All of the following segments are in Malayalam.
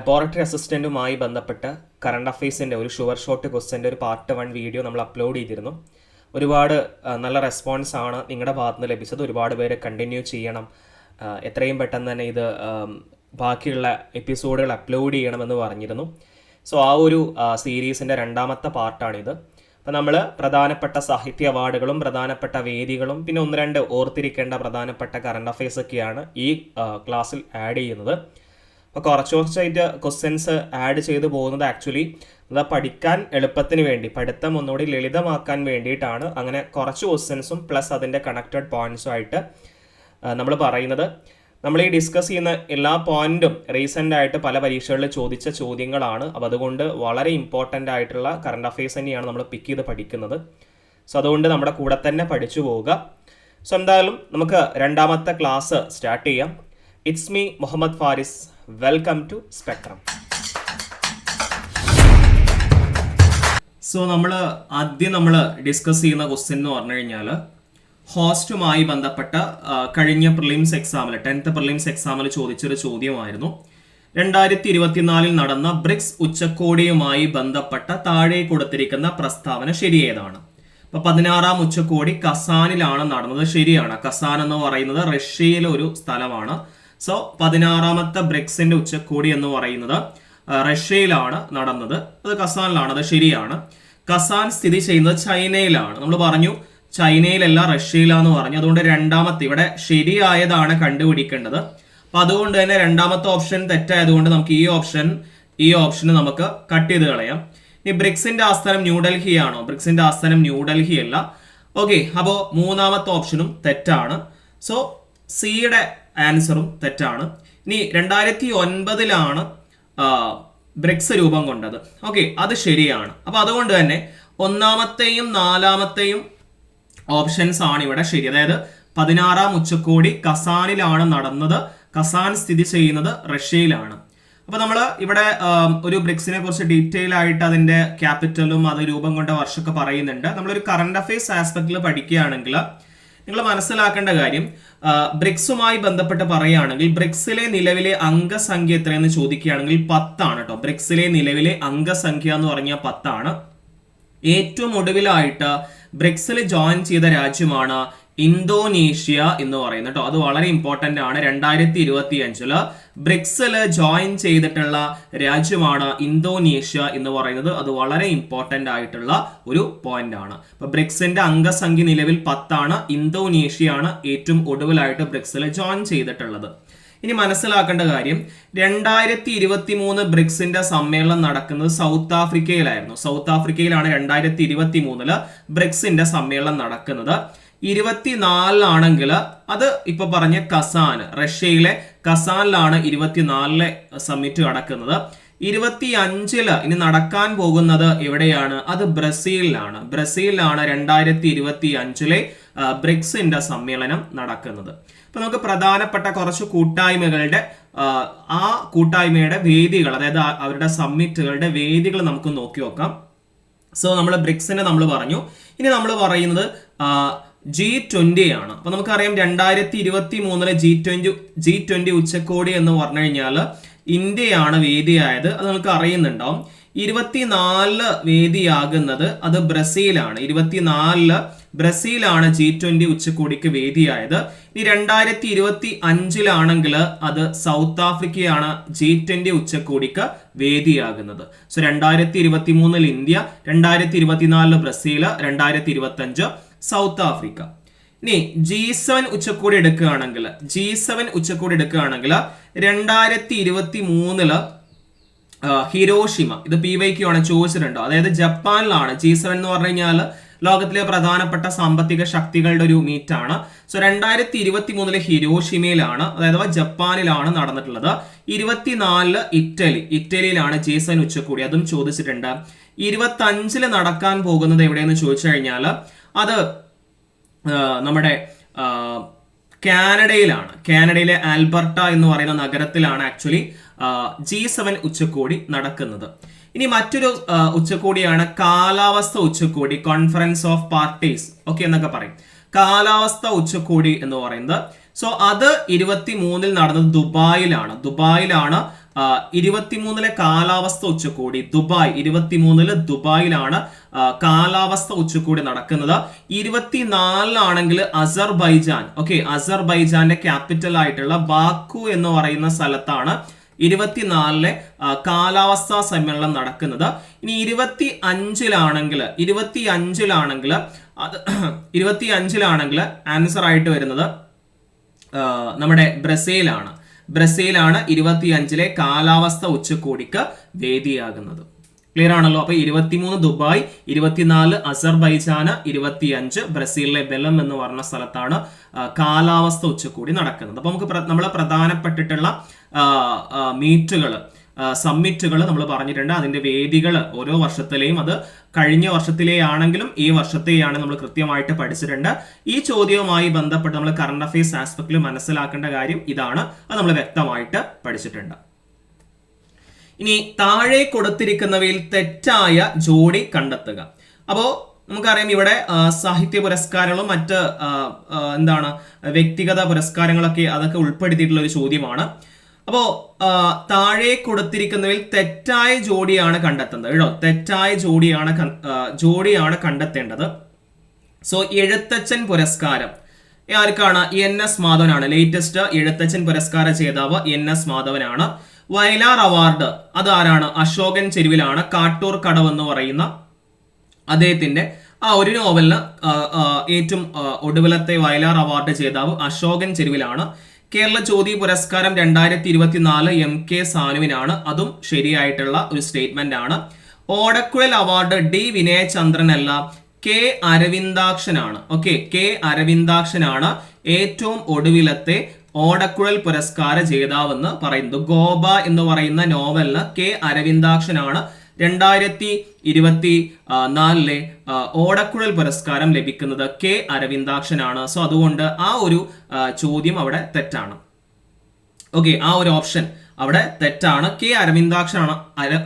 ലബോറട്ടറി അസിസ്റ്റന്റുമായി ബന്ധപ്പെട്ട് കറണ്ട് അഫയേഴ്സിന്റെ ഒരു ഷുവർ ഷോട്ട് ക്വസ്റ്റ്യന്റെ ഒരു പാർട്ട് വൺ വീഡിയോ നമ്മൾ അപ്ലോഡ് ചെയ്തിരുന്നു. ഒരുപാട് നല്ല റെസ്പോൺസ് ആണ് നിങ്ങളുടെ ഭാഗത്ത് നിന്ന് ലഭിച്ചത്. ഒരുപാട് പേര് കണ്ടിന്യൂ ചെയ്യണം. എത്രയും പെട്ടെന്ന് തന്നെ ഇത് ബാക്കിയുള്ള എപ്പിസോഡുകൾ അപ്ലോഡ് ചെയ്യണമെന്ന് പറഞ്ഞിരുന്നു. സോ ആ ഒരു സീരീസിന്റെ രണ്ടാമത്തെ പാർട്ടാണിത് അപ്പോൾ നമ്മൾ പ്രധാനപ്പെട്ട സാഹിത്യ അവാർഡുകളും പ്രധാനപ്പെട്ട വേദികളും പിന്നെ ഒന്ന് രണ്ട് ഓർത്തിരിക്കേണ്ട പ്രധാനപ്പെട്ട കറണ്ട് ഒക്കെയാണ് ഈ ക്ലാസ്സിൽ ആഡ് ചെയ്യുന്നത്. അപ്പോൾ കുറച്ച് കുറച്ചായിട്ട് ക്വസ്റ്റ്യൻസ് ആഡ് ചെയ്തു പോകുന്നത് ആക്ച്വലി അത് പഠിക്കാൻ എളുപ്പത്തിന് വേണ്ടി പഠിത്തം ഒന്നുകൂടി ലളിതമാക്കാൻ വേണ്ടിയിട്ടാണ്. അങ്ങനെ കുറച്ച് ക്വസ്റ്റ്യൻസും പ്ലസ് അതിന്റെ കണക്റ്റഡ് പോയിന്റ്സും ആയിട്ട് നമ്മൾ പറയുന്നത്. നമ്മൾ ഈ ഡിസ്കസ് ചെയ്യുന്ന എല്ലാ പോയിന്റും റീസെന്റ് ആയിട്ട് പല പരീക്ഷകളിൽ ചോദിച്ച ചോദ്യങ്ങളാണ്. അപ്പോൾ അതുകൊണ്ട് വളരെ ഇമ്പോർട്ടന്റ് ആയിട്ടുള്ള കറണ്ട് അഫയേഴ്സ് തന്നെയാണ് നമ്മൾ പിക്ക് ചെയ്ത് പഠിക്കുന്നത്. സോ അതുകൊണ്ട് നമ്മുടെ കൂടെ തന്നെ പഠിച്ചു പോവുക. സോ എന്തായാലും നമുക്ക് രണ്ടാമത്തെ ക്ലാസ് സ്റ്റാർട്ട് ചെയ്യാം. It's me Muhammad Faris welcome to Spectrum so നമ്മൾ ആദ്യം നമ്മൾ ഡിസ്കസ് ചെയ്യുന്ന ക്വസ്റ്റ്യൻ എന്ന് പറഞ്ഞു കഴിഞ്ഞാൽ ഹോസ്റ്റുമായി ബന്ധപ്പെട്ട കഴിഞ്ഞ പ്രിലിംസ് എക്സാമിൽ ടെൻത്ത് പ്രിലിംസ് എക്സാമിൽ ചോദിച്ചൊരു ചോദ്യമായിരുന്നു. രണ്ടായിരത്തി ഇരുപത്തിനാലിൽ നടന്ന ബ്രിക്സ് ഉച്ചകോടിയുമായി ബന്ധപ്പെട്ട താഴെ കൊടുത്തിരിക്കുന്ന പ്രസ്താവന ശരിയേതാണ്. ഇപ്പൊ പതിനാറാം ഉച്ചകോടി കസാനിലാണ് നടന്നത് ശരിയാണ്. കസാൻ എന്ന് പറയുന്നത് റഷ്യയിലെ ഒരു സ്ഥലമാണ്. സോ പതിനാറാമത്തെ ബ്രിക്സിന്റെ ഉച്ചകോടി എന്ന് പറയുന്നത് റഷ്യയിലാണ് നടന്നത്. അത് കസാനിലാണ് അത് ശരിയാണ്. കസാൻ സ്ഥിതി ചെയ്യുന്നത് ചൈനയിലാണ്. നമ്മൾ പറഞ്ഞു ചൈനയിലല്ല റഷ്യയിലാന്ന് പറഞ്ഞു. അതുകൊണ്ട് രണ്ടാമത്തെ ഇവിടെ ശരിയായതാണ് കണ്ടുപിടിക്കേണ്ടത്. അപ്പൊ അതുകൊണ്ട് തന്നെ രണ്ടാമത്തെ ഓപ്ഷൻ തെറ്റായതുകൊണ്ട് നമുക്ക് ഈ ഓപ്ഷൻ ഈ ഓപ്ഷന് നമുക്ക് കട്ട് ചെയ്ത് കളയാം. ഈ ബ്രിക്സിന്റെ ആസ്ഥാനം ന്യൂഡൽഹി ആണോ ബ്രിക്സിന്റെ ആസ്ഥാനം ന്യൂഡൽഹി അല്ല ഓക്കെ അപ്പോൾ മൂന്നാമത്തെ ഓപ്ഷനും തെറ്റാണ്. സോ സിയുടെ ആൻസറും തെറ്റാണ്. ഇനി രണ്ടായിരത്തി ഒൻപതിലാണ് ബ്രിക്സ് രൂപം കൊണ്ടത്. ഓക്കെ അത് ശരിയാണ്. അപ്പൊ അതുകൊണ്ട് തന്നെ ഒന്നാമത്തെയും നാലാമത്തെയും ഓപ്ഷൻസ് ആണ് ഇവിടെ ശരി. അതായത് പതിനാറാം ഉച്ചകോടി കസാനിലാണ് നടന്നത്. കസാൻ സ്ഥിതി ചെയ്യുന്നത് റഷ്യയിലാണ്. അപ്പൊ നമ്മൾ ഇവിടെ ഒരു ബ്രിക്സിനെ കുറിച്ച് ഡീറ്റെയിൽ ആയിട്ട് അതിന്റെ ക്യാപിറ്റലും അത് രൂപം കൊണ്ട വർഷമൊക്കെ പറയുന്നുണ്ട്. നമ്മളൊരു കറണ്ട് അഫയേഴ്സ് ആസ്പെക്റ്റിൽ പഠിക്കുകയാണെങ്കിൽ നിങ്ങൾ മനസ്സിലാക്കേണ്ട കാര്യം ബ്രിക്സുമായി ബന്ധപ്പെട്ട് പറയുകയാണെങ്കിൽ ബ്രിക്സിലെ നിലവിലെ അംഗസംഖ്യ എത്രയെന്ന് ചോദിക്കുകയാണെങ്കിൽ പത്താണ് കേട്ടോ ബ്രിക്സിലെ നിലവിലെ അംഗസംഖ്യ എന്ന് പറഞ്ഞാൽ പത്താണ്. ഏറ്റവും ഒടുവിലായിട്ട് ബ്രിക്സിൽ ജോയിൻ ചെയ്ത രാജ്യമാണ് ഇന്തോനേഷ്യ എന്ന് പറയുന്നത് കേട്ടോ അത് വളരെ ഇമ്പോർട്ടന്റ് ആണ്. രണ്ടായിരത്തി ഇരുപത്തി അഞ്ചിൽ ബ്രിക്സിൽ ജോയിൻ ചെയ്തിട്ടുള്ള രാജ്യമാണ് ഇന്തോനേഷ്യ എന്ന് പറയുന്നത്. അത് വളരെ ഇമ്പോർട്ടന്റ് ആയിട്ടുള്ള ഒരു പോയിന്റ് ആണ്. ഇപ്പൊ ബ്രിക്സിന്റെ അംഗസംഖ്യ നിലവിൽ പത്താണ്. ഇന്തോനേഷ്യയാണ് ഏറ്റവും ഒടുവിലായിട്ട് ബ്രിക്സിൽ ജോയിൻ ചെയ്തിട്ടുള്ളത്. ഇനി മനസ്സിലാക്കേണ്ട കാര്യം രണ്ടായിരത്തി ഇരുപത്തി മൂന്ന് ബ്രിക്സിന്റെ സമ്മേളനം നടക്കുന്നത് സൗത്ത് ആഫ്രിക്കയിലായിരുന്നു. സൗത്ത് ആഫ്രിക്കയിലാണ് രണ്ടായിരത്തി ഇരുപത്തി മൂന്നിൽ ബ്രിക്സിന്റെ സമ്മേളനം നടക്കുന്നത്. ഇരുപത്തിനാലിലാണെങ്കിൽ അത് ഇപ്പൊ പറഞ്ഞ കസാൻ റഷ്യയിലെ കസാനിലാണ് ഇരുപത്തിനാലിലെ സമ്മിറ്റ് നടക്കുന്നത്. ഇരുപത്തി അഞ്ചിൽ ഇനി നടക്കാൻ പോകുന്നത് എവിടെയാണ്? അത് ബ്രസീലിലാണ്. ബ്രസീലിലാണ് രണ്ടായിരത്തി ഇരുപത്തി അഞ്ചിലെ ബ്രിക്സിന്റെ സമ്മേളനം നടക്കുന്നത്. അപ്പൊ നമുക്ക് പ്രധാനപ്പെട്ട കുറച്ച് കൂട്ടായ്മകളുടെ ആ കൂട്ടായ്മയുടെ വേദികൾ അതായത് അവരുടെ സമ്മിറ്റുകളുടെ വേദികൾ നമുക്ക് നോക്കി നോക്കാം സോ നമ്മൾ ബ്രിക്സിനെ നമ്മൾ പറഞ്ഞു. ഇനി നമ്മൾ പറയുന്നത് ജി ട്വന്റി ആണ്. അപ്പൊ നമുക്കറിയാം രണ്ടായിരത്തി ഇരുപത്തി മൂന്നിലെ ജി ട്വന്റി ജി ട്വന്റി ഉച്ചകോടി എന്ന് പറഞ്ഞു കഴിഞ്ഞാൽ ഇന്ത്യയാണ് വേദിയായത്. അത് നമുക്ക് അറിയുന്നുണ്ടാവും ഇരുപത്തിനാലിൽ വേദിയാകുന്നത് അത് ബ്രസീലാണ്. ഇരുപത്തിനാലിൽ ബ്രസീലാണ് ജി ട്വന്റി ഉച്ചകോടിക്ക് വേദിയായത്. ഇനി രണ്ടായിരത്തി ഇരുപത്തി അഞ്ചിലാണെങ്കിൽ അത് സൗത്ത് ആഫ്രിക്കയാണ് ജി ട്വന്റി ഉച്ചകോടിക്ക് വേദിയാകുന്നത്. സോ രണ്ടായിരത്തി ഇരുപത്തി മൂന്നിൽ ഇന്ത്യ രണ്ടായിരത്തി ഇരുപത്തിനാലിൽ ബ്രസീൽ രണ്ടായിരത്തി ഇരുപത്തി അഞ്ച് സൗത്ത് ആഫ്രിക്ക. ഇനി ജി സെവൻ ഉച്ചകോടി എടുക്കുകയാണെങ്കിൽ ജി സെവൻ ഉച്ചകോടി എടുക്കുകയാണെങ്കിൽ രണ്ടായിരത്തി ഇരുപത്തി മൂന്നിൽ ഹിരോഷിമ ഇത് പി വൈക്ക് ആണ് ചോദിച്ചിട്ടുണ്ടോ. അതായത് ജപ്പാനിലാണ് ജി സെവൻ എന്ന് പറഞ്ഞു കഴിഞ്ഞാൽ ലോകത്തിലെ പ്രധാനപ്പെട്ട സാമ്പത്തിക ശക്തികളുടെ ഒരു മീറ്റ് ആണ്. സോ രണ്ടായിരത്തി ഇരുപത്തി മൂന്നിലെ ഹിരോഷിമയിലാണ് അതായത് ജപ്പാനിലാണ് നടന്നിട്ടുള്ളത്. ഇരുപത്തിനാലിൽ ഇറ്റലി ഇറ്റലിയിലാണ് ജി സെവൻ ഉച്ചകൂടി അതും ചോദിച്ചിട്ടുണ്ട്. ഇരുപത്തി അഞ്ചിൽ നടക്കാൻ പോകുന്നത് എവിടെയെന്ന് ചോദിച്ചു കഴിഞ്ഞാൽ അത് നമ്മുടെ കാനഡയിലാണ്. കാനഡയിലെ ആൽബർട്ട എന്ന് പറയുന്ന നഗരത്തിലാണ് ആക്ച്വലി ജി സെവൻ ഉച്ചകോടി നടക്കുന്നത്. ഇനി മറ്റൊരു ഉച്ചകോടിയാണ് കാലാവസ്ഥ ഉച്ചകോടി കോൺഫറൻസ് ഓഫ് പാർട്ടീസ് ഓക്കെ എന്നൊക്കെ പറയും. കാലാവസ്ഥ ഉച്ചകോടി എന്ന് പറയുന്നത്. സോ അത് ഇരുപത്തി മൂന്നിൽ നടന്നത് ദുബായിലാണ്. ദുബായിലാണ് ഇരുപത്തിമൂന്നിലെ കാലാവസ്ഥ ഉച്ചകോടി ദുബായ്. ഇരുപത്തിമൂന്നിൽ ദുബായിലാണ് കാലാവസ്ഥ ഉച്ചകോടി നടക്കുന്നത്. ഇരുപത്തിനാലിലാണെങ്കിൽ അസർബൈജാൻ. ഓക്കെ അസർബൈജാന്റെ ക്യാപിറ്റൽ ആയിട്ടുള്ള ബാക്കു എന്ന് പറയുന്ന സ്ഥലത്താണ് ഇരുപത്തിനാലിലെ കാലാവസ്ഥാ സമ്മേളനം നടക്കുന്നത്. ഇനി ഇരുപത്തി അഞ്ചിലാണെങ്കിൽ ഇരുപത്തി അഞ്ചിലാണെങ്കിൽ അത് ഇരുപത്തി അഞ്ചിലാണെങ്കിൽ ആൻസർ ആയിട്ട് വരുന്നത് നമ്മുടെ ബ്രസീലാണ്. ബ്രസീലാണ് ഇരുപത്തിയഞ്ചിലെ കാലാവസ്ഥ ഉച്ചകോടിക്ക് വേദിയാകുന്നത്. ക്ലിയർ ആണല്ലോ? അപ്പൊ ഇരുപത്തിമൂന്ന് ദുബായ് ഇരുപത്തിനാല് അസർബൈജാന് ഇരുപത്തിയഞ്ച് ബ്രസീലിലെ ബെലം എന്ന് പറഞ്ഞ സ്ഥലത്താണ് കാലാവസ്ഥ ഉച്ചകോടി നടക്കുന്നത്. അപ്പൊ നമുക്ക് നമ്മളെ പ്രധാനപ്പെട്ടിട്ടുള്ള മീറ്റുകൾ സമ്മിറ്റുകൾ നമ്മൾ പറഞ്ഞിട്ടുണ്ട്. അതിന്റെ വേദികൾ ഓരോ വർഷത്തിലെയും അത് കഴിഞ്ഞ വർഷത്തിലെ ആണെങ്കിലും ഈ വർഷത്തെയാണ് നമ്മൾ കൃത്യമായിട്ട് പഠിച്ചിട്ടുണ്ട്. ഈ ചോദ്യവുമായി ബന്ധപ്പെട്ട് നമ്മൾ കറണ്ട് അഫയേഴ്സ് ആസ്പെക്റ്റിൽ മനസ്സിലാക്കേണ്ട കാര്യം ഇതാണ്. അത് നമ്മൾ വ്യക്തമായിട്ട് പഠിച്ചിട്ടുണ്ട്. ഇനി താഴെ കൊടുത്തിരിക്കുന്നവയിൽ തെറ്റായ ജോഡി കണ്ടെത്തുക. അപ്പോ നമുക്കറിയാം ഇവിടെ സാഹിത്യ പുരസ്കാരങ്ങളും മറ്റ് എന്താണ് വ്യക്തിഗത പുരസ്കാരങ്ങളൊക്കെ അതൊക്കെ ഉൾപ്പെടുത്തിയിട്ടുള്ള ഒരു ചോദ്യമാണ്. അപ്പോ താഴെ കൊടുത്തിരിക്കുന്നതിൽ തെറ്റായ ജോഡിയാണ് കണ്ടെത്തുന്നത്. കേട്ടോ തെറ്റായ ജോഡിയാണ് ജോഡിയാണ് കണ്ടെത്തേണ്ടത്. സോ എഴുത്തച്ഛൻ പുരസ്കാരം. ആർക്കാണ്? എൻ എസ് മാധവനാണ്. ലേറ്റസ്റ്റ് എഴുത്തച്ഛൻ പുരസ്കാര ജേതാവ് എൻ എസ് മാധവനാണ്. വയലാർ അവാർഡ് അത് ആരാണ് അശോകൻ ചെരുവിലാണ്. കാട്ടൂർ കടവ് എന്ന് പറയുന്ന അദ്ദേഹത്തിന്റെ ആ ഒരു നോവലിന് ഏറ്റവും ഒടുവിലത്തെ വയലാർ അവാർഡ് ജേതാവ് അശോകൻ ചെരുവിലാണ്. കേരള ജ്യോതി പുരസ്കാരം രണ്ടായിരത്തി ഇരുപത്തിനാല് എം കെ സാനുവിനാണ്. അതും ശരിയായിട്ടുള്ള ഒരു സ്റ്റേറ്റ്മെന്റ് ആണ്. ഓടക്കുഴൽ അവാർഡ് ഡി വിനയചന്ദ്രനല്ല കെ അരവിന്ദാക്ഷനാണ്. ഓക്കെ കെ അരവിന്ദാക്ഷനാണ് ഏറ്റവും ഒടുവിലത്തെ ഓടക്കുഴൽ പുരസ്കാര ജേതാവെന്ന് പറയുന്നത്. ഗോപ എന്ന് പറയുന്ന നോവലിന് കെ അരവിന്ദാക്ഷനാണ് രണ്ടായിരത്തി ഇരുപത്തി നാലിലെ ഓടക്കുഴൽ പുരസ്കാരം ലഭിക്കുന്നത് കെ അരവിന്ദാക്ഷനാണ്. സോ അതുകൊണ്ട് ആ ഒരു ചോദ്യം അവിടെ തെറ്റാണ്. ഓക്കെ ആ ഒരു ഓപ്ഷൻ അവിടെ തെറ്റാണ്. കെ അരവിന്ദാക്ഷനാണ്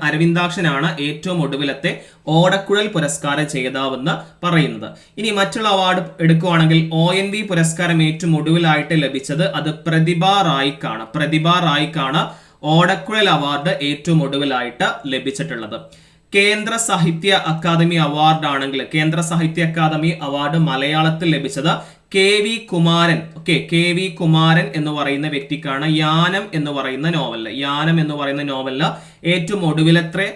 അരവിന്ദാക്ഷനാണ് ഏറ്റവും ഒടുവിലത്തെ ഓടക്കുഴൽ പുരസ്കാരം ചെയ്താവെന്ന് പറയുന്നത്. ഇനി മറ്റുള്ള അവാർഡ് എടുക്കുവാണെങ്കിൽ ഒ എൻ വി പുരസ്കാരം ഏറ്റവും ഒടുവിലായിട്ട് ലഭിച്ചത് അത് പ്രതിഭ റായിക്കാണ്. പ്രതിഭ റായിക്കാണ് ഓടക്കുഴൽ അവാർഡ് ഏറ്റവും ഒടുവിലായിട്ട് ലഭിച്ചിട്ടുള്ളത്. കേന്ദ്ര സാഹിത്യ അക്കാദമി അവാർഡ് ആണെങ്കിൽ കേന്ദ്ര സാഹിത്യ അക്കാദമി അവാർഡ് മലയാളത്തിൽ ലഭിച്ചത് K V Kumaran. Okay K V Kumaran എന്ന് പറയുന്ന വ്യക്തിക്കാണ് യാനം എന്ന് പറയുന്ന നോവലിൽ യാനം എന്ന് പറയുന്ന നോവലിൽ ഏറ്റവും ഒടുവിലത്തെ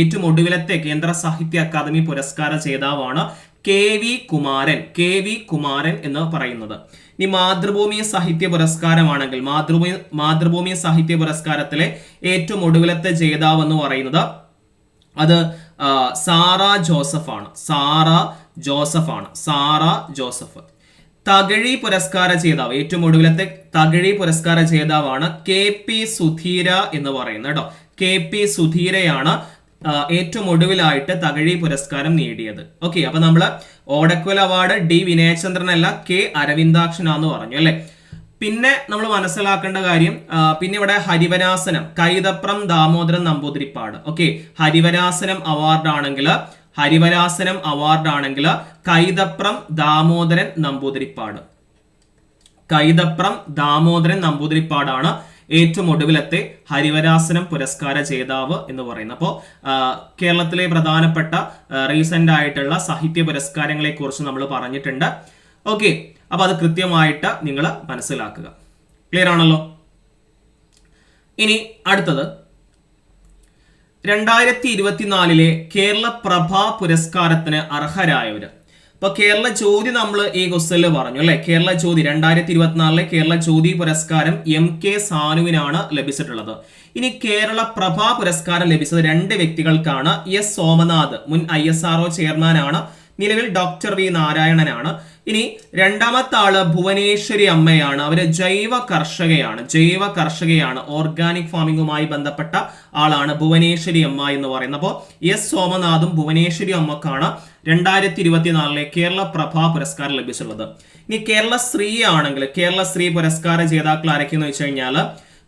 ഏറ്റവും ഒടുവിലത്തെ കേന്ദ്ര സാഹിത്യ അക്കാദമി പുരസ്കാര ജേതാവാണ് K V Kumaran. K V Kumaran എന്ന് പറയുന്നത്. ഇനി മാതൃഭൂമി സാഹിത്യ പുരസ്കാരമാണെങ്കിൽ മാതൃഭൂമി മാതൃഭൂമി സാഹിത്യ പുരസ്കാരത്തിലെ ഏറ്റവും ഒടുവിലത്തെ ജേതാവ് എന്ന് പറയുന്നത് അത് സാറ ജോസഫ് ആണ് സാറ ജോസഫ് ആണ് സാറ ജോസഫ്. തകഴി പുരസ്കാര ജേതാവ് ഏറ്റവും ഒടുവിലത്തെ തകഴി പുരസ്കാര ജേതാവാണ് കെ പി സുധീര എന്ന് പറയുന്നത് കേട്ടോ. കെ പി സുധീരയാണ് ഏറ്റവും ഒടുവിലായിട്ട് തകഴി പുരസ്കാരം നേടിയത്. ഓക്കെ അപ്പൊ നമ്മൾ ഓടക്കുൽ അവാർഡ് ഡി വിനയചന്ദ്രൻ അല്ല കെ അരവിന്ദാക്ഷനാന്ന് പറഞ്ഞു അല്ലെ? പിന്നെ നമ്മൾ മനസ്സിലാക്കേണ്ട കാര്യം പിന്നെ ഇവിടെ ഹരിവരാസനം കൈതപ്രം ദാമോദരൻ നമ്പൂതിരിപ്പാട്. ഓക്കെ ഹരിവരാസനം അവാർഡ് ആണെങ്കിൽ ഹരിവരാസനം അവാർഡ് ആണെങ്കിൽ കൈതപ്രം ദാമോദരൻ നമ്പൂതിരിപ്പാട്. കൈതപ്രം ദാമോദരൻ നമ്പൂതിരിപ്പാടാണ് ഏറ്റവും ഒടുവിലത്തെ ഹരിവരാസനം പുരസ്കാര ജേതാവ് എന്ന് പറയുന്നത്. അപ്പോൾ കേരളത്തിലെ പ്രധാനപ്പെട്ട റീസെന്റ് ആയിട്ടുള്ള സാഹിത്യ പുരസ്കാരങ്ങളെ കുറിച്ച് നമ്മൾ പറഞ്ഞിട്ടുണ്ട്. ഓക്കെ അപ്പോൾ അത് കൃത്യമായിട്ട് നിങ്ങൾ മനസ്സിലാക്കുക. ക്ലിയർ ആണല്ലോ? ഇനി അടുത്തത്. രണ്ടായിരത്തി ഇരുപത്തിനാലിലെ കേരള പ്രഭ പുരസ്കാരത്തിന് അർഹരായവര്. അപ്പൊ കേരള ജ്യോതി നമ്മൾ ഈ ക്വസ്റ്റനിൽ പറഞ്ഞു അല്ലെ? കേരള ജ്യോതി രണ്ടായിരത്തി ഇരുപത്തിനാലിലെ കേരള ജ്യോതി പുരസ്കാരം എം കെ സാനുവിനാണ് ലഭിച്ചിട്ടുള്ളത്. ഇനി കേരള പ്രഭാ പുരസ്കാരം ലഭിച്ചത് രണ്ട് വ്യക്തികൾക്കാണ്. എസ്. സോമനാഥ് മുൻ ഐ എസ് ചെയർമാനാണ് നിലവിൽ ഡോക്ടർ വി നാരായണനാണ്. ഇനി രണ്ടാമത്തെ ആൾ ഭുവനേശ്വരി അമ്മയാണ്. അവർ ജൈവ കർഷകയാണ്. ജൈവ കർഷകയാണ്. ഓർഗാനിക് ഫാമിംഗുമായി ബന്ധപ്പെട്ട ആളാണ് ഭുവനേശ്വരി അമ്മ എന്ന് പറയുന്നത്. അപ്പോൾ എസ് സോമനാഥും ഭുവനേശ്വരി അമ്മക്കാണ് രണ്ടായിരത്തി ഇരുപത്തിനാലിലെ കേരള പ്രഭാ പുരസ്കാരം ലഭിച്ചിട്ടുള്ളത്. ഇനി കേരള സ്ത്രീ ആണെങ്കിൽ കേരള സ്ത്രീ പുരസ്കാര ജേതാക്കൾ ആരൊക്കെയെന്ന് വെച്ച് കഴിഞ്ഞാൽ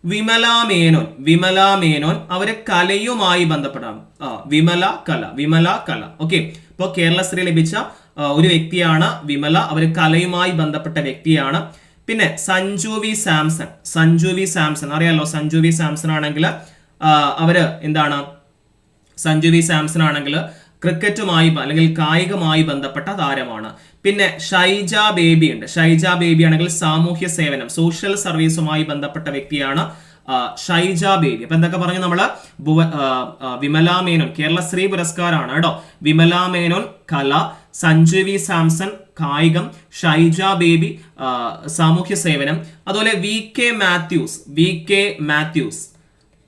വിമല മേനോൻ വിമല മേനോൻ അവർ കലയുമായി ബന്ധപ്പെട്ടാണ്. ആ വിമല കല വിമല കല. ഓക്കെ ഇപ്പോൾ കേരള സ്ത്രീ ലഭിച്ച ഒരു വ്യക്തിയാണ് വിമല. അവർ കലയുമായി ബന്ധപ്പെട്ട വ്യക്തിയാണ്. പിന്നെ സഞ്ജു വി സാംസൺ. സഞ്ജു വി സാംസൺ. അറിയാലോ സഞ്ജു വി സാംസൺ ആണെങ്കിൽ അവർ എന്താണ്? സഞ്ജു വി സാംസൺ ആണെങ്കിൽ ക്രിക്കറ്റുമായി അല്ലെങ്കിൽ കായികമായി ബന്ധപ്പെട്ട താരമാണ്. പിന്നെ ഷൈജ ബേബി ഉണ്ട് ഷൈജ ബേബി ആണെങ്കിൽ സാമൂഹ്യ സേവനം സോഷ്യൽ സർവീസുമായി ബന്ധപ്പെട്ട വ്യക്തിയാണ്. ഷൈജ ബേബി. അപ്പൊ എന്തൊക്കെ പറഞ്ഞു ആ, വിമല മേനോൻ. കേരള ശ്രീ പുരസ്കാരമാണ് കേട്ടോ. വിമല മേനോൻ കല സഞ്ജു വി സാംസൺ കായികം ഷൈജ ബേബി സാമൂഹ്യ സേവനം അതുപോലെ V K Mathews V K Mathews.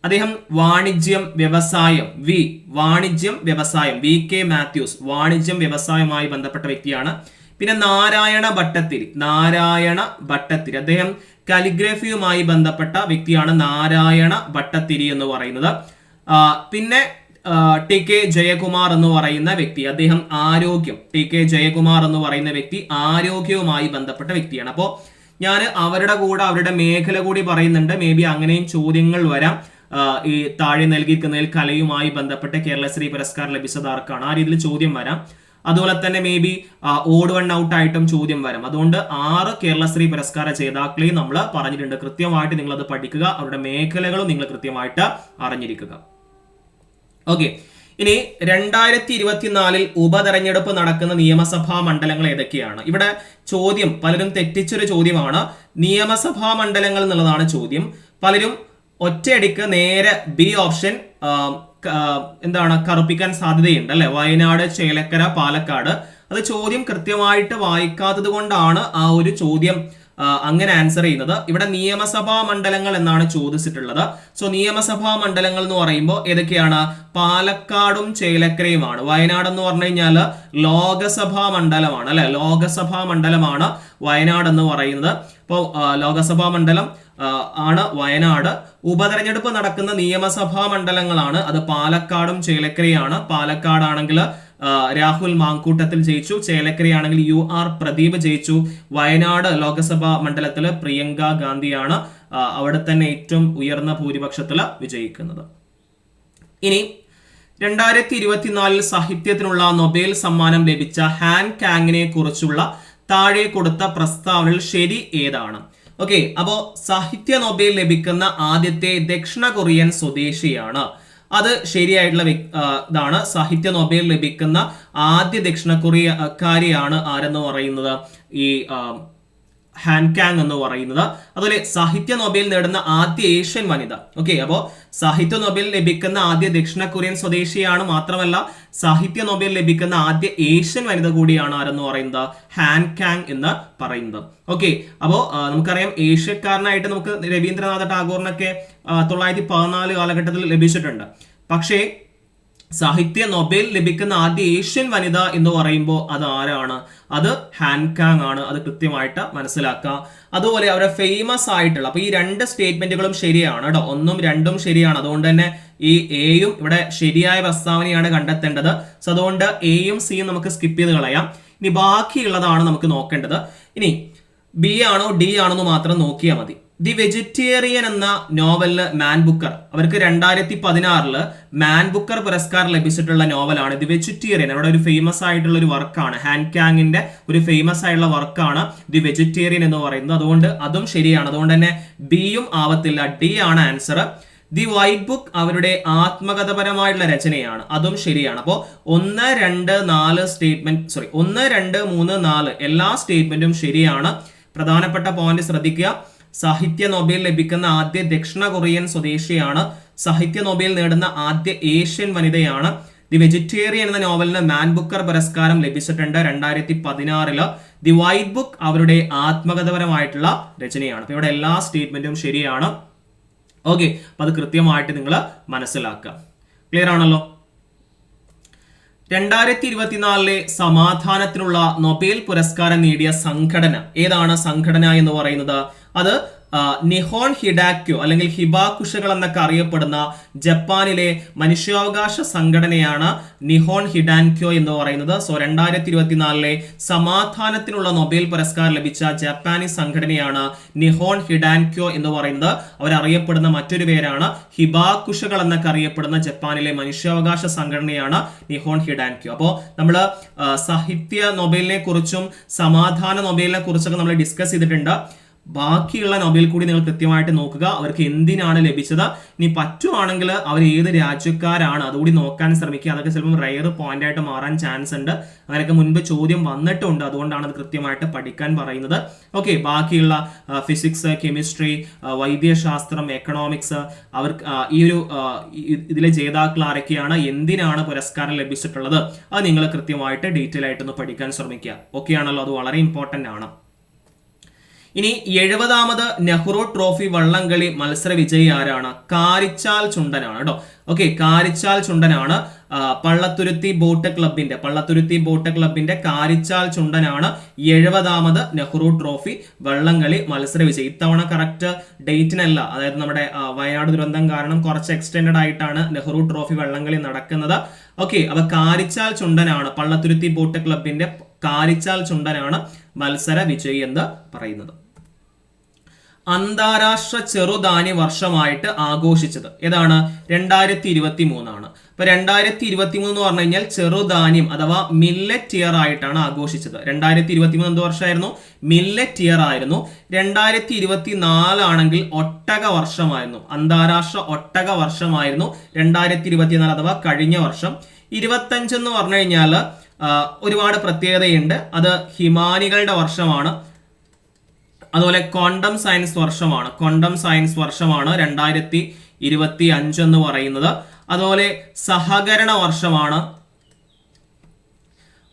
അദ്ദേഹം വാണിജ്യം വ്യവസായം വി വാണിജ്യം വ്യവസായം വി കെ മാത്യൂസ് വാണിജ്യം വ്യവസായവുമായി ബന്ധപ്പെട്ട വ്യക്തിയാണ്. പിന്നെ നാരായണ ഭട്ടത്തിരി നാരായണ ഭട്ടത്തിരി അദ്ദേഹം കാലിഗ്രഫിയുമായി ബന്ധപ്പെട്ട വ്യക്തിയാണ് നാരായണ ഭട്ടത്തിരി എന്ന് പറയുന്നത്. പിന്നെ ടി കെ ജയകുമാർ എന്ന് പറയുന്ന വ്യക്തി അദ്ദേഹം ആരോഗ്യം ടി കെ ജയകുമാർ എന്ന് പറയുന്ന വ്യക്തി ആരോഗ്യവുമായി ബന്ധപ്പെട്ട വ്യക്തിയാണ്. അപ്പോൾ ഞാൻ അവരുടെ കൂടെ അവരുടെ മേഖല കൂടി പറയുന്നുണ്ട്. മേ ബി അങ്ങനെയും ചോദ്യങ്ങൾ വരാം. ഈ താഴെ നൽകിയിരിക്കുന്നതിൽ കലയുമായി ബന്ധപ്പെട്ട് കേരളശ്രീ പുരസ്കാരം ലഭിച്ചത് ആർക്കാണ്? ആ രീതിയിൽ ചോദ്യം വരാം. അതുപോലെ തന്നെ may be odd one out ആയിട്ടും ചോദ്യം വരും. അതുകൊണ്ട് ആറ് കേരളശ്രീ പുരസ്കാര ജേതാക്കളെയും നമ്മൾ പറഞ്ഞിട്ടുണ്ട്. കൃത്യമായിട്ട് നിങ്ങൾ അത് പഠിക്കുക അവരുടെ മേഖലകളും നിങ്ങൾ കൃത്യമായിട്ട് അറിഞ്ഞിരിക്കുക. ഓക്കെ ഇനി രണ്ടായിരത്തി ഇരുപത്തിനാലിൽ ഉപതെരഞ്ഞെടുപ്പ് നടക്കുന്ന നിയമസഭാ മണ്ഡലങ്ങൾ ഏതൊക്കെയാണ്? ഇവിടെ ചോദ്യം പലരും തെറ്റിച്ചൊരു ചോദ്യമാണ്. നിയമസഭാ മണ്ഡലങ്ങൾ എന്നുള്ളതാണ് ചോദ്യം. പലരും ഒറ്റയടിക്ക് നേരെ ബി ഓപ്ഷൻ എന്താണ് കറുപ്പിക്കാൻ സാധ്യതയുണ്ട് അല്ലെ? വയനാട് ചേലക്കര പാലക്കാട്. അത് ചോദ്യം കൃത്യമായിട്ട് വായിക്കാത്തത് കൊണ്ടാണ് ആ ഒരു ചോദ്യം അങ്ങനെ ആൻസർ ചെയ്യുന്നത്. ഇവിടെ നിയമസഭാ മണ്ഡലങ്ങൾ എന്നാണ് ചോദിച്ചിട്ടുള്ളത്. സോ നിയമസഭാ മണ്ഡലങ്ങൾ എന്ന് പറയുമ്പോൾ ഏതൊക്കെയാണ്? പാലക്കാടും ചേലക്കരയുമാണ്. വയനാട് എന്ന് പറഞ്ഞു കഴിഞ്ഞാൽ ലോകസഭാ മണ്ഡലമാണ് അല്ലെ? ലോകസഭാ മണ്ഡലമാണ് വയനാട് എന്ന് പറയുന്നത്. ഇപ്പോൾ ലോകസഭാ മണ്ഡലം ആണ് വയനാട്. ഉപതെരഞ്ഞെടുപ്പ് നടക്കുന്ന നിയമസഭാ മണ്ഡലങ്ങളാണ്. അത് പാലക്കാടും ചേലക്കരയാണ്. പാലക്കാടാണെങ്കിൽ രാഹുൽ മാങ്കൂട്ടത്തിൽ ജയിച്ചു. ചേലക്കരയാണെങ്കിൽ യു ആർ പ്രദീപ് ജയിച്ചു. വയനാട് ലോക്സഭാ മണ്ഡലത്തിൽ പ്രിയങ്ക ഗാന്ധിയാണ് അവിടെ തന്നെ ഏറ്റവും ഉയർന്ന ഭൂരിപക്ഷത്തിൽ വിജയിക്കുന്നത്. ഇനി രണ്ടായിരത്തി ഇരുപത്തിനാലിൽ സാഹിത്യത്തിനുള്ള നൊബേൽ സമ്മാനം ലഭിച്ച ഹാൻ കാങ്ങിനെ കുറിച്ചുള്ള താഴെ കൊടുത്ത പ്രസ്താവനയിൽ ശരി ഏതാണ്? ഓക്കെ അപ്പോൾ സാഹിത്യ നോബൽ ലഭിക്കുന്ന ആദ്യത്തെ ദക്ഷിണ കൊറിയൻ സ്വദേശിയാണ്. അത് ശരിയായിട്ടുള്ള ഇതാണ്. സാഹിത്യ നോബൽ ലഭിക്കുന്ന ആദ്യ ദക്ഷിണ കൊറിയക്കാരിയാണ് ആരെന്ന് പറയുന്നത്? ഈ ഹാൻകാങ് എന്ന് പറയുന്നത്. അതുപോലെ സാഹിത്യ നൊബേൽ നേടുന്ന ആദ്യ ഏഷ്യൻ വനിത. ഓക്കെ അപ്പോൾ സാഹിത്യ നൊബേൽ ലഭിക്കുന്ന ആദ്യ ദക്ഷിണ കൊറിയൻ സ്വദേശിയാണ് മാത്രമല്ല സാഹിത്യ നൊബേൽ ലഭിക്കുന്ന ആദ്യ ഏഷ്യൻ വനിത കൂടിയാണ് ആരെന്ന് പറയുന്നത്? ഹാൻകാങ് എന്ന് പറയുന്നത്. ഓക്കെ അപ്പോൾ നമുക്കറിയാം ഏഷ്യക്കാരനായിട്ട് നമുക്ക് രവീന്ദ്രനാഥ ടാഗോറിനൊക്കെ തൊള്ളായിരത്തി പതിനാല് കാലഘട്ടത്തിൽ ലഭിച്ചിട്ടുണ്ട്. പക്ഷേ സാഹിത്യ നൊബേൽ ലഭിക്കുന്ന ആദ്യ ഏഷ്യൻ വനിത എന്ന് പറയുമ്പോൾ അത് ആരാണ്? അത് ഹാൻകാങ് ആണ്. അത് കൃത്യമായിട്ട് മനസ്സിലാക്കുക അതുപോലെ അവരെ ഫേമസ് ആയിട്ടുള്ള അപ്പൊ ഈ രണ്ട് സ്റ്റേറ്റ്മെന്റുകളും ശരിയാണ് കേട്ടോ ഒന്നും രണ്ടും ശരിയാണ്. അതുകൊണ്ട് തന്നെ ഈ എയും ഇവിടെ ശരിയായ പ്രസ്താവനയാണ് കണ്ടെത്തേണ്ടത്. സോ അതുകൊണ്ട് എയും സിയും നമുക്ക് സ്കിപ്പ് ചെയ്ത് കളയാം. ഇനി ബാക്കിയുള്ളതാണ് നമുക്ക് നോക്കേണ്ടത്. ഇനി ബി ആണോ ഡി ആണോ എന്ന് മാത്രം നോക്കിയാൽ മതി. ദി വെജിറ്റേറിയൻ എന്ന നോവലിന് മാൻ ബുക്കർ. അവർക്ക് രണ്ടായിരത്തി പതിനാറിൽ മാൻ ബുക്കർ പുരസ്കാരം ലഭിച്ചിട്ടുള്ള നോവലാണ് ദി വെജിറ്റേറിയൻ. അവിടെ ഒരു ഫേമസ് ആയിട്ടുള്ള ഒരു വർക്കാണ്. ഹാൻഡ് കാങ്ങിന്റെ ഒരു ഫേമസ് ആയിട്ടുള്ള വർക്കാണ് ദി വെജിറ്റേറിയൻ എന്ന് പറയുന്നത്. അതുകൊണ്ട് അതും ശരിയാണ്. അതുകൊണ്ട് തന്നെ ബിയും ആവത്തില്ല. ഡി ആണ് ആൻസർ ദി വൈറ്റ് ബുക്ക് അവരുടെ ആത്മകഥപരമായിട്ടുള്ള രചനയാണ്. അതും ശരിയാണ്. അപ്പോൾ ഒന്ന് രണ്ട് നാല് സ്റ്റേറ്റ്മെന്റ് സോറി ഒന്ന് രണ്ട് മൂന്ന് നാല് എല്ലാ സ്റ്റേറ്റ്മെന്റും ശരിയാണ്. പ്രധാനപ്പെട്ട പോയിന്റ് ശ്രദ്ധിക്കുക. സാഹിത്യ നോബൽ ലഭിക്കുന്ന ആദ്യ ദക്ഷിണ കൊറിയൻ സ്വദേശിയാണ്. സാഹിത്യ നോബൽ നേടുന്ന ആദ്യ ഏഷ്യൻ വനിതയാണ്. ദി വെജിറ്റേറിയൻ എന്ന നോവലിന് മാൻ ബുക്കർ പുരസ്കാരം ലഭിച്ചിട്ടുണ്ട് രണ്ടായിരത്തി പതിനാറിൽ ദി വൈറ്റ് ബുക്ക് അവരുടെ ആത്മകഥപരമായിട്ടുള്ള രചനയാണ്. അപ്പൊ ഇവിടെ എല്ലാ സ്റ്റേറ്റ്മെന്റും ശരിയാണ്. ഓക്കെ അപ്പൊ അത് കൃത്യമായിട്ട് നിങ്ങൾ മനസ്സിലാക്കുക. ക്ലിയർ ആണല്ലോ? രണ്ടായിരത്തി ഇരുപത്തിനാലിലെ സമാധാനത്തിനുള്ള നൊബേൽ പുരസ്കാരം നേടിയ സംഘടന ഏതാണ് സംഘടന എന്ന് പറയുന്നത്? അത് നിഹോൺ ഹിഡാക്യോ അല്ലെങ്കിൽ ഹിബാകുഷകൾ എന്നൊക്കെ അറിയപ്പെടുന്ന ജപ്പാനിലെ മനുഷ്യാവകാശ സംഘടനയാണ് നിഹോൺ ഹിഡാൻക്യോ എന്ന് പറയുന്നത്. സോ രണ്ടായിരത്തി ഇരുപത്തിനാലിലെ സമാധാനത്തിനുള്ള നൊബേൽ പുരസ്കാരം ലഭിച്ച ജപ്പാനീസ് സംഘടനയാണ് നിഹോൺ ഹിഡാൻക്യോ എന്ന് പറയുന്നത്. അവരറിയപ്പെടുന്ന മറ്റൊരു പേരാണ് ഹിബാകുഷകൾ എന്നൊക്കെ അറിയപ്പെടുന്ന ജപ്പാനിലെ മനുഷ്യാവകാശ സംഘടനയാണ് നിഹോൺ ഹിഡാൻക്യോ. അപ്പോൾ നമ്മൾ സാഹിത്യ നൊബേലിനെ കുറിച്ചും സമാധാന നൊബേലിനെ കുറിച്ചൊക്കെ നമ്മൾ ഡിസ്കസ് ചെയ്തിട്ടുണ്ട്. ബാക്കിയുള്ള നൊബേൽ കൂടി നിങ്ങൾ കൃത്യമായിട്ട് നോക്കുക. അവർക്ക് എന്തിനാണ് ലഭിച്ചത്? ഇനി പറ്റുവാണെങ്കിൽ അവർ ഏത് രാജ്യക്കാരാണ്? അതുകൂടി നോക്കാൻ ശ്രമിക്കുക. അതൊക്കെ ചിലപ്പോൾ റയർ പോയിന്റ് ആയിട്ട് മാറാൻ ചാൻസ് ഉണ്ട്. അങ്ങനെയൊക്കെ മുൻപ് ചോദ്യം വന്നിട്ടുണ്ട്. അതുകൊണ്ടാണ് അത് കൃത്യമായിട്ട് പഠിക്കാൻ പറയുന്നത്. ഓക്കെ ബാക്കിയുള്ള ഫിസിക്സ് കെമിസ്ട്രി വൈദ്യശാസ്ത്രം എക്കണോമിക്സ് അവർക്ക് ഈ ഒരു ഇതിലെ ജേതാക്കൾ ആരൊക്കെയാണ്? എന്തിനാണ് പുരസ്കാരം ലഭിച്ചിട്ടുള്ളത്? അത് നിങ്ങൾ കൃത്യമായിട്ട് ഡീറ്റെയിൽ ആയിട്ടൊന്ന് പഠിക്കാൻ ശ്രമിക്കുക. ഓക്കെ ആണല്ലോ? അത് വളരെ ഇമ്പോർട്ടന്റ് ആണ്. ഇനി എഴുപതാമത് നെഹ്റു ട്രോഫി വള്ളംകളി മത്സര വിജയി ആരാണ് കാരിച്ചാൽ ചുണ്ടനാണ് കേട്ടോ. ഓക്കെ കാരിച്ചാൽ ചുണ്ടനാണ് പള്ളത്തുരുത്തി ബോട്ട് ക്ലബിന്റെ പള്ളത്തുരുത്തി ബോട്ട് ക്ലബിന്റെ കാരിച്ചാൽ ചുണ്ടനാണ് എഴുപതാമത് നെഹ്റു ട്രോഫി വള്ളംകളി മത്സര വിജയി ഇത്തവണ കറക്റ്റ് ഡേറ്റിനല്ല അതായത് നമ്മുടെ വയനാട് ദുരന്തം കാരണം കുറച്ച് എക്സ്റ്റെൻഡഡ് ആയിട്ടാണ് നെഹ്റു ട്രോഫി വള്ളംകളി നടക്കുന്നത്. ഓക്കെ അപ്പൊ കാരിച്ചാൽ ചുണ്ടനാണ് പള്ളത്തുരുത്തി ബോട്ട് ക്ലബിന്റെ കാരിച്ചാൽ ചുണ്ടനാണ് മത്സര വിജയി എന്ന് പറയുന്നത്. അന്താരാഷ്ട്ര ചെറുധാന്യ വർഷമായിട്ട് ആഘോഷിച്ചത്. ഏതാണ്? രണ്ടായിരത്തി ഇരുപത്തി മൂന്നാണ് ഇപ്പൊ രണ്ടായിരത്തി ഇരുപത്തി മൂന്ന് പറഞ്ഞു കഴിഞ്ഞാൽ ചെറുധാന്യം അഥവാ മില്ലറ്റ് ഇയർ ആയിട്ടാണ് ആഘോഷിച്ചത്. രണ്ടായിരത്തി ഇരുപത്തി മൂന്ന് എന്ത് വർഷമായിരുന്നു? മില്ലറ്റ് ഇയർ ആയിരുന്നു. രണ്ടായിരത്തി ഇരുപത്തി നാലാണെങ്കിൽ ഒട്ടക വർഷമായിരുന്നു. അന്താരാഷ്ട്ര ഒട്ടക വർഷമായിരുന്നു രണ്ടായിരത്തി ഇരുപത്തിനാല് അഥവാ കഴിഞ്ഞ വർഷം. ഇരുപത്തഞ്ച് എന്ന് പറഞ്ഞു കഴിഞ്ഞാൽ ഒരുപാട് പ്രത്യേകതയുണ്ട്. അത് ഹിമാനികളുടെ വർഷമാണ്. അതുപോലെ ക്വാണ്ടം സയൻസ് വർഷമാണ്. ക്വാണ്ടം സയൻസ് വർഷമാണ് രണ്ടായിരത്തി ഇരുപത്തി അഞ്ച് എന്ന് പറയുന്നത്. അതുപോലെ സഹകരണ വർഷമാണ്.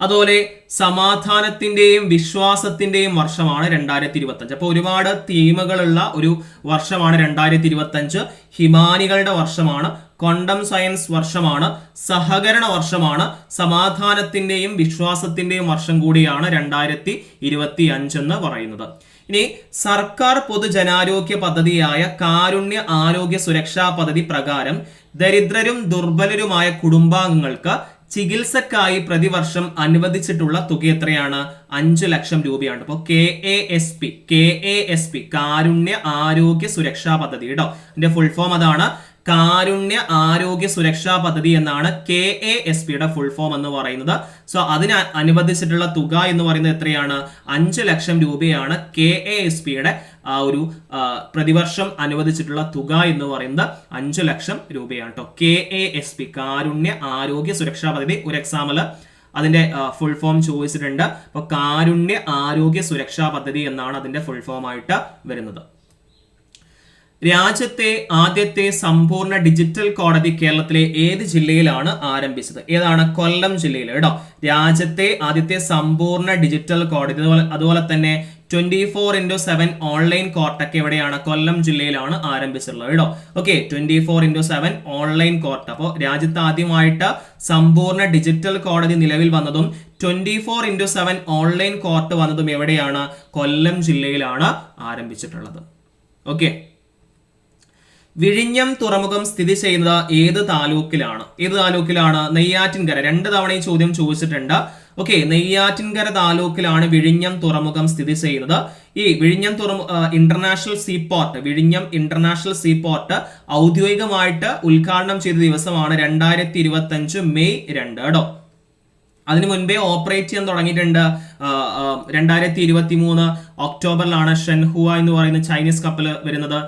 അതുപോലെ സമാധാനത്തിന്റെയും വിശ്വാസത്തിന്റെയും വർഷമാണ് രണ്ടായിരത്തി ഇരുപത്തി അഞ്ച് അപ്പോൾ ഒരുപാട് തീമുകളുള്ള ഒരു വർഷമാണ് രണ്ടായിരത്തി ഇരുപത്തി അഞ്ച് ഹിമാനികളുടെ വർഷമാണ്. ക്വാണ്ടം സയൻസ് വർഷമാണ്. സഹകരണ വർഷമാണ്. സമാധാനത്തിന്റെയും വിശ്വാസത്തിന്റെയും വർഷം കൂടിയാണ് രണ്ടായിരത്തി ഇരുപത്തി അഞ്ച് എന്ന് പറയുന്നത്. ഇനി സർക്കാർ പൊതുജനാരോഗ്യ പദ്ധതിയായ കാരുണ്യ ആരോഗ്യ സുരക്ഷാ പദ്ധതി പ്രകാരം ദരിദ്രരും ദുർബലരുമായ കുടുംബാംഗങ്ങൾക്ക് ചികിത്സക്കായി പ്രതിവർഷം അനുവദിച്ചിട്ടുള്ള തുക എത്രയാണ്? അഞ്ചു ലക്ഷം രൂപയാണ്. അപ്പോൾ K A S P K A S P Karunya Arogya Suraksha പദ്ധതി കേട്ടോ അതിന്റെ ഫുൾ ഫോം അതാണ്. കാരുണ്യ ആരോഗ്യ സുരക്ഷാ പദ്ധതി എന്നാണ് കെ എ എസ് പിയുടെ ഫുൾ ഫോം എന്ന് പറയുന്നത്. സോ അതിന് അനുബന്ധിച്ചിട്ടുള്ള തുക എന്ന് പറയുന്നത് എത്രയാണ്? അഞ്ച് ലക്ഷം രൂപയാണ് കെ എ എസ് പിയുടെ ആ ഒരു പ്രതിവർഷം അനുവദിച്ചിട്ടുള്ള തുക എന്ന് പറയുന്നത് അഞ്ച് ലക്ഷം രൂപയാണ് കേട്ടോ K A S P Karunya Arogya Suraksha Padhathi ഒരു എക്സാമ്പിൾ അതിന്റെ ഫുൾ ഫോം ചോദിച്ചിട്ടുണ്ട്. അപ്പൊ കാരുണ്യ ആരോഗ്യ സുരക്ഷാ പദ്ധതി എന്നാണ് അതിന്റെ ഫുൾ ഫോം ആയിട്ട് വരുന്നത്. രാജ്യത്തെ ആദ്യത്തെ സമ്പൂർണ ഡിജിറ്റൽ കോടതി കേരളത്തിലെ ഏത് ജില്ലയിലാണ് ആരംഭിച്ചത്? ഏതാണ്? കൊല്ലം ജില്ലയിൽ കേട്ടോ. രാജ്യത്തെ ആദ്യത്തെ സമ്പൂർണ ഡിജിറ്റൽ കോടതി. അതുപോലെ തന്നെ twenty four into seven online കോർട്ടൊക്കെ എവിടെയാണ്? കൊല്ലം ജില്ലയിലാണ് ആരംഭിച്ചിട്ടുള്ളത് കേട്ടോ. Okay twenty four into seven online court അപ്പോൾ രാജ്യത്ത് ആദ്യമായിട്ട് സമ്പൂർണ ഡിജിറ്റൽ കോടതി നിലവിൽ വന്നതും twenty four into seven online court വന്നതും എവിടെയാണ്? കൊല്ലം ജില്ലയിലാണ് ആരംഭിച്ചിട്ടുള്ളത്. ഓക്കെ വിഴിഞ്ഞം തുറമുഖം സ്ഥിതി ചെയ്യുന്നത് ഏത് താലൂക്കിലാണ്? ഏത് താലൂക്കിലാണ്? നെയ്യാറ്റിൻകര. രണ്ട് തവണ ഈ ചോദ്യം ചോദിച്ചിട്ടുണ്ട്. ഓക്കെ നെയ്യാറ്റിൻകര താലൂക്കിലാണ് വിഴിഞ്ഞം തുറമുഖം സ്ഥിതി ചെയ്യുന്നത്. ഈ വിഴിഞ്ഞം തുറമു ഇന്റർനാഷണൽ സീപോർട്ട് വിഴിഞ്ഞം ഇന്റർനാഷണൽ സീ സീപോർട്ട് ഔദ്യോഗികമായിട്ട് ഉദ്ഘാടനം ചെയ്ത ദിവസമാണ് രണ്ടായിരത്തി ഇരുപത്തി അഞ്ച് മെയ് രണ്ട് കേട്ടോ അതിനു മുൻപേ ഓപ്പറേറ്റ് ചെയ്യാൻ തുടങ്ങിയിട്ടുണ്ട്. രണ്ടായിരത്തി ഇരുപത്തി മൂന്ന് ഒക്ടോബറിലാണ് ഷെൻഹുവ എന്ന് പറയുന്ന ചൈനീസ് കപ്പൽ വരുന്നത്.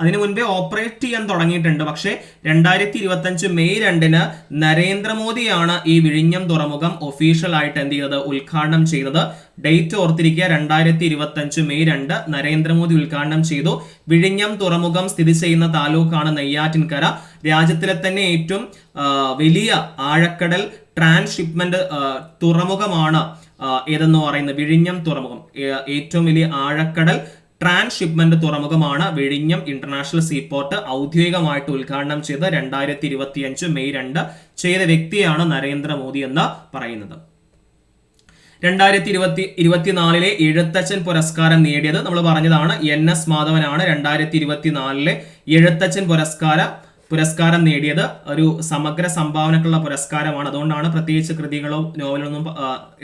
അതിനു മുൻപേ ഓപ്പറേറ്റ് ചെയ്യാൻ തുടങ്ങിയിട്ടുണ്ട്. പക്ഷേ രണ്ടായിരത്തി ഇരുപത്തി അഞ്ച് മെയ് രണ്ടിന് നരേന്ദ്രമോദിയാണ് ഈ വിഴിഞ്ഞം തുറമുഖം ഒഫീഷ്യൽ ആയിട്ട് എന്ത് ചെയ്തത്? ഉദ്ഘാടനം ചെയ്തത്. ഡേറ്റ് ഓർത്തിരിക്കുക രണ്ടായിരത്തി ഇരുപത്തി അഞ്ച് മെയ് രണ്ട് നരേന്ദ്രമോദി ഉദ്ഘാടനം ചെയ്തു. വിഴിഞ്ഞം തുറമുഖം സ്ഥിതി ചെയ്യുന്ന താലൂക്കാണ് നെയ്യാറ്റിൻകര. രാജ്യത്തിലെ തന്നെ ഏറ്റവും വലിയ ആഴക്കടൽ ട്രാൻസ്ഷിപ്മെന്റ് തുറമുഖമാണ് ഏതെന്ന് പറയുന്നത്? വിഴിഞ്ഞം തുറമുഖം. ഏറ്റവും വലിയ ആഴക്കടൽ ട്രാൻസ്ഷിപ്മെന്റ് തുറമുഖമാണ് വിഴിഞ്ഞം ഇന്റർനാഷണൽ സീപോർട്ട് ഔദ്യോഗികമായിട്ട് ഉദ്ഘാടനം ചെയ്ത് രണ്ടായിരത്തി ഇരുപത്തി അഞ്ച് മെയ് രണ്ട് ചെയ്ത വ്യക്തിയാണ് നരേന്ദ്രമോദി എന്ന് പറയുന്നത്. രണ്ടായിരത്തി ഇരുപത്തി ഇരുപത്തിനാലിലെ എഴുത്തച്ഛൻ പുരസ്കാരം നേടിയത് നമ്മൾ പറഞ്ഞതാണ് എൻ എസ് മാധവനാണ്. രണ്ടായിരത്തി ഇരുപത്തിനാലിലെ എഴുത്തച്ഛൻ പുരസ്കാര പുരസ്കാരം നേടിയത് ഒരു സമഗ്ര സംഭാവനക്കുള്ള പുരസ്കാരമാണ്. അതുകൊണ്ടാണ് പ്രത്യേകിച്ച് കൃതികളോ നോവലൊന്നും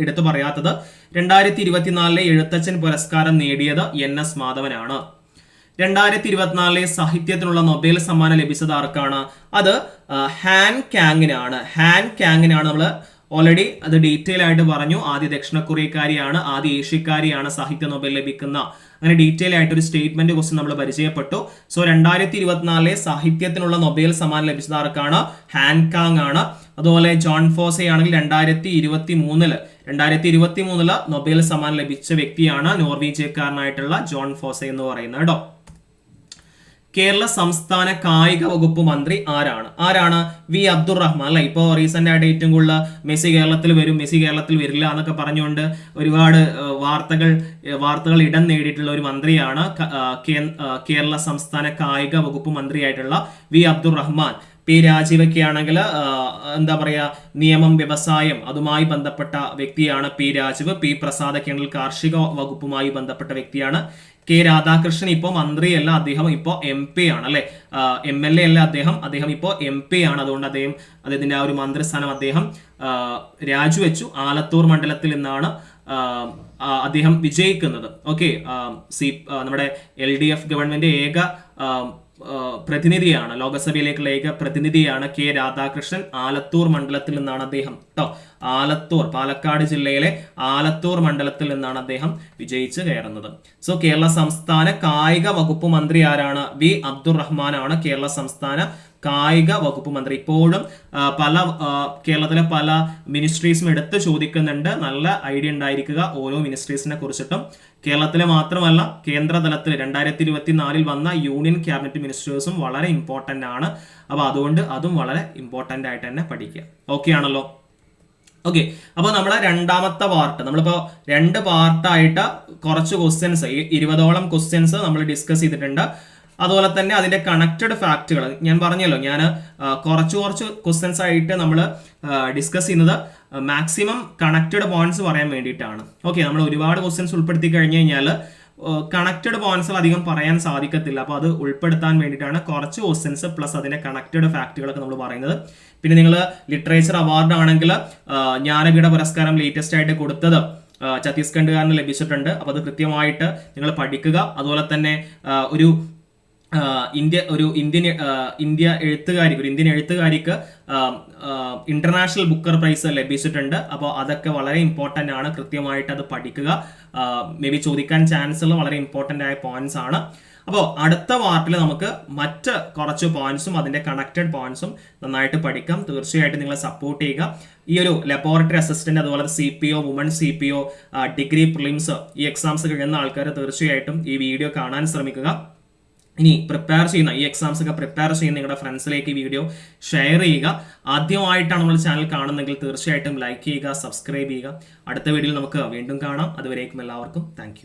എടുത്തു പറയാത്തത്. രണ്ടായിരത്തി ഇരുപത്തിനാലിലെ എഴുത്തച്ഛൻ പുരസ്കാരം നേടിയത് എൻ എസ് മാധവനാണ്. രണ്ടായിരത്തി ഇരുപത്തിനാലിലെ സാഹിത്യത്തിനുള്ള നൊബേൽ സമ്മാനം ലഭിച്ചത് ആർക്കാണ്? അത് ഹാൻ കാങ്ങിനാണ്. ഹാൻ കാങ്ങിനാണ് നമ്മൾ ഓൾറെഡി അത് ഡീറ്റെയിൽ ആയിട്ട് പറഞ്ഞു. ആദ്യ ദക്ഷിണ കൊറിയക്കാരിയാണ് ആദ്യ ഏഷ്യക്കാരിയാണ് സാഹിത്യ നൊബേൽ ലഭിക്കുന്ന. അങ്ങനെ ഡീറ്റെയിൽ ആയിട്ട് ഒരു സ്റ്റേറ്റ്മെന്റ് ക്വസ്റ്റ്യൻ നമ്മൾ പരിചയപ്പെട്ടു. സോ രണ്ടായിരത്തി ഇരുപത്തിനാലിലെ സാഹിത്യത്തിനുള്ള നൊബേൽ സമ്മാനം ലഭിച്ചത് ആർക്കാണ്? ഹാൻകാങ് ആണ്. അതുപോലെ ജോൺ ഫോസെ ആണെങ്കിൽ രണ്ടായിരത്തി ഇരുപത്തി മൂന്നിൽ രണ്ടായിരത്തി ഇരുപത്തി മൂന്നിൽ നൊബേൽ സമ്മാനം ലഭിച്ച വ്യക്തിയാണ് നോർവീജിയക്കാരനായിട്ടുള്ള ജോൺ ഫോസെ എന്ന് പറയുന്നത് കേട്ടോ. കേരള സംസ്ഥാന കായിക വകുപ്പ് മന്ത്രി ആരാണ്? ആരാണ് വി അബ്ദുറഹ്മാൻ അല്ലെ? ഇപ്പോൾ റീസെന്റ് ആയിട്ട് ഏറ്റവും കൂടുതൽ മെസ്സി കേരളത്തിൽ വരും മെസ്സി കേരളത്തിൽ വരില്ല എന്നൊക്കെ പറഞ്ഞുകൊണ്ട് ഒരുപാട് വാർത്തകൾ വാർത്തകൾ ഇടം നേടിയിട്ടുള്ള ഒരു മന്ത്രിയാണ് കേരള സംസ്ഥാന കായിക വകുപ്പ് മന്ത്രിയായിട്ടുള്ള വി അബ്ദുറഹ്മാൻ. പി രാജീവൊക്കെയാണെങ്കിൽ എന്താ പറയുക നിയമം വ്യവസായം അതുമായി ബന്ധപ്പെട്ട വ്യക്തിയാണ് പി രാജീവ്. പി പ്രസാദൊക്കെയാണെങ്കിൽ കാർഷിക വകുപ്പുമായി ബന്ധപ്പെട്ട വ്യക്തിയാണ്. കെ രാധാകൃഷ്ണൻ ഇപ്പോൾ മന്ത്രിയല്ല അദ്ദേഹം ഇപ്പോൾ എം പി ആണ് അല്ലെ? എം എൽ എ അല്ല അദ്ദേഹം അദ്ദേഹം ഇപ്പോൾ എം പി ആണ്. അതുകൊണ്ട് അദ്ദേഹം അദ്ദേഹത്തിന്റെ ആ ഒരു മന്ത്രിസ്ഥാനം അദ്ദേഹം രാജിവെച്ചു ആലത്തൂർ മണ്ഡലത്തിൽ നിന്നാണ് അദ്ദേഹം വിജയിക്കുന്നത്. ഓക്കെ സി നമ്മുടെ എൽ ഡി എഫ് ഗവൺമെന്റ് ഏക പ്രതിനിധിയാണ്. ലോകസഭയിലേക്കുള്ള ഏക പ്രതിനിധിയാണ് കെ രാധാകൃഷ്ണൻ. ആലത്തൂർ മണ്ഡലത്തിൽ നിന്നാണ് അദ്ദേഹം. കേട്ടോ ആലത്തൂർ പാലക്കാട് ജില്ലയിലെ ആലത്തൂർ മണ്ഡലത്തിൽ നിന്നാണ് അദ്ദേഹം വിജയിച്ച് കയറുന്നത്. സോ കേരള സംസ്ഥാന കായിക വകുപ്പ് മന്ത്രി ആരാണ്? വി. അബ്ദുറഹ്മാനാണ് കേരള സംസ്ഥാന കായിക വകുപ്പ് മന്ത്രി. ഇപ്പോഴും പല കേരളത്തിലെ പല മിനിസ്ട്രീസും എടുത്ത് ചോദിക്കുന്നുണ്ട്. നല്ല ഐഡിയ ഉണ്ടായിരിക്കുക ഓരോ മിനിസ്ട്രീസിനെ കുറിച്ചിട്ടും. കേരളത്തിലെ മാത്രമല്ല കേന്ദ്ര തലത്തിൽ രണ്ടായിരത്തി ഇരുപത്തി നാലിൽ വന്ന യൂണിയൻ ക്യാബിനറ്റ് മിനിസ്റ്റേഴ്സും വളരെ ഇമ്പോർട്ടന്റ് ആണ്. അപ്പോൾ അതുകൊണ്ട് അതും വളരെ ഇമ്പോർട്ടന്റ് ആയിട്ട് തന്നെ പഠിക്കുക. ഓക്കെ ആണല്ലോ? ഓക്കെ അപ്പോൾ നമ്മളെ രണ്ടാമത്തെ പാർട്ട് നമ്മളിപ്പോൾ രണ്ട് പാർട്ടായിട്ട് കുറച്ച് ക്വസ്റ്റ്യൻസ് ഇരുപതോളം ക്വസ്റ്റ്യൻസ് നമ്മൾ ഡിസ്കസ് ചെയ്തിട്ടുണ്ട്. അതുപോലെ തന്നെ അതിന്റെ കണക്റ്റഡ് ഫാക്റ്റുകൾ ഞാൻ പറഞ്ഞല്ലോ ഞാൻ കുറച്ച് കുറച്ച് ക്വസ്റ്റ്യൻസ് ആയിട്ട് നമ്മൾ ഡിസ്കസ് ചെയ്യുന്നത് മാക്സിമം കണക്റ്റഡ് പോയിന്റ്സ് പറയാൻ വേണ്ടിയിട്ടാണ്. ഓക്കെ നമ്മൾ ഒരുപാട് ക്വസ്റ്റ്യൻസ് ഉൾപ്പെടുത്തി കഴിഞ്ഞു കഴിഞ്ഞാൽ കണക്റ്റഡ് പോയിന്റ്സ് അധികം പറയാൻ സാധിക്കത്തില്ല. അപ്പോൾ അത് ഉൾപ്പെടുത്താൻ വേണ്ടിയിട്ടാണ് കുറച്ച് ക്വസ്റ്റ്യൻസ് പ്ലസ് അതിന്റെ കണക്റ്റഡ് ഫാക്റ്റുകളൊക്കെ നമ്മൾ പറയുന്നത്. പിന്നെ നിങ്ങൾ ലിറ്ററേച്ചർ അവാർഡ് ആണെങ്കിൽ ജ്ഞാനപീഠ പുരസ്കാരം ലേറ്റസ്റ്റ് ആയിട്ട് കൊടുത്തത് ഛത്തീസ്ഗഡുകാരന് ലഭിച്ചിട്ടുണ്ട്. അപ്പോൾ അത് കൃത്യമായിട്ട് നിങ്ങൾ പഠിക്കുക. അതുപോലെ തന്നെ ഒരു ഇന്ത്യ ഒരു ഇന്ത്യൻ ഇന്ത്യ എഴുത്തുകാരിക്ക് ഒരു ഇന്ത്യൻ എഴുത്തുകാരിക്ക് ഇന്റർനാഷണൽ ബുക്കർ പ്രൈസ് ലഭിച്ചിട്ടുണ്ട്. അപ്പോൾ അതൊക്കെ വളരെ ഇമ്പോർട്ടന്റ് ആണ്. കൃത്യമായിട്ട് അത് പഠിക്കുക. മേ ബി ചോദിക്കാൻ ചാൻസ് ഉള്ള വളരെ ഇമ്പോർട്ടന്റ് ആയ പോയിന്റ്സ് ആണ്. അപ്പോൾ അടുത്ത പാർട്ടിൽ നമുക്ക് മറ്റ് കുറച്ച് പോയിന്റ്സും അതിന്റെ കണക്റ്റഡ് പോയിന്റ്സും നന്നായിട്ട് പഠിക്കാം. തീർച്ചയായിട്ടും നിങ്ങളെ സപ്പോർട്ട് ചെയ്യുക. ഈ ഒരു ലബോറട്ടറി അസിസ്റ്റന്റ് അതുപോലെ C P O woman C P O degree prelims ഈ എക്സാംസ് കഴിയുന്ന ആൾക്കാർ തീർച്ചയായിട്ടും ഈ വീഡിയോ കാണാൻ ശ്രമിക്കുക. ഇനി പ്രിപ്പയർ ചെയ്യുന്ന ഈ എക്സാംസ് ഒക്കെ പ്രിപ്പയർ ചെയ്യുന്ന നിങ്ങളുടെ ഫ്രണ്ട്സിലേക്ക് വീഡിയോ ഷെയർ ചെയ്യുക. ആദ്യമായിട്ടാണ് നമ്മൾ ചാനൽ കാണുന്നതെങ്കിൽ തീർച്ചയായിട്ടും ലൈക്ക് ചെയ്യുക സബ്സ്ക്രൈബ് ചെയ്യുക. അടുത്ത വീഡിയോയിൽ നമുക്ക് വീണ്ടും കാണാം. അതുവരേക്കും എല്ലാവർക്കും താങ്ക്